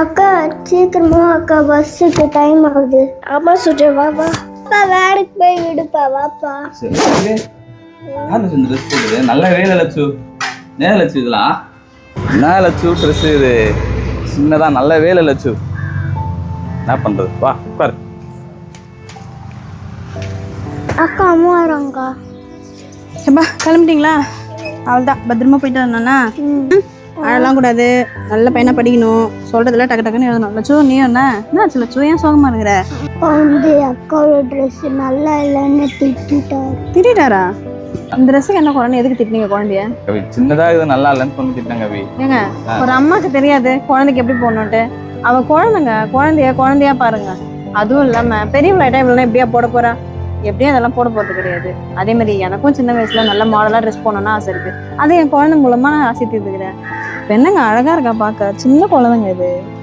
அக்கா சீக்கிரமா அக்கா பஸ்ஸுக்கு டைம் ஆகுது. அம்மா சொல்றேன் வா வா. அப்பா வேலைக்கு போய் விடுப்பா வாப்பா. சரி யார் லட்சு இந்த ட்ரெஸ் போடுது? நல்ல வேலை லட்சு நேர லட்சு இதெல்லாம்? என்ன லட்சு ட்ரெஸ் இது? சின்னதா நல்ல வேலை லட்சு என்ன பண்றது? வா உட்காரு. அக்கா அம்மா வராங்கக்கா ஏப்பா கிளம்பிட்டீங்களா? அவ்வளோதான் பத்திரமா போயிட்டு வரணும்னா? அழலாம் கூடாது. நல்ல பையனா படிக்கணும். சொல்றதுல டக்கு டக்குன்னு எழுதணும். லட்சு நீ என்ன? என்ன ஆச்சு லட்சு ஏன் சோகமா இருக்கிற? அப்பா வந்து அக்காவோட ட்ரெஸ் நல்லா இல்லைன்னு திட்டாரு திட்டாரா இந்த ட்ரெஸ்ஸுக்கு என்ன குழந்தை? எதுக்கு திட்டினீங்க குழந்தைய? கவி சின்னதா இது நல்லா இல்லைன்னு சொல்லி திட்டாங்க கவி. ஏங்க ஒரு அம்மாக்கு தெரியாது குழந்தைக்கு எப்படி போடணுன்ட்டு அவ குழந்தைங்க குழந்தைய குழந்தையா பாருங்க. அதுவும் இல்லாம பெரியவளாயிட்டா இவ்வளோ எப்படியா போட போறா? எப்படியும் அதெல்லாம் போட போறது கிடையாது. அதே மாதிரி எனக்கும் சின்ன வயசுல நல்ல மாடலா ட்ரெஸ் போடணும்னு ஆசை இருக்கு. அது என் குழந்தை மூலமா நான் ஆசை தீர்த்துக்கிறேன். பெண்ணுங்க என்னங்க அழகா இருக்கா பார்க்க சின்ன குழந்தைங்க இது.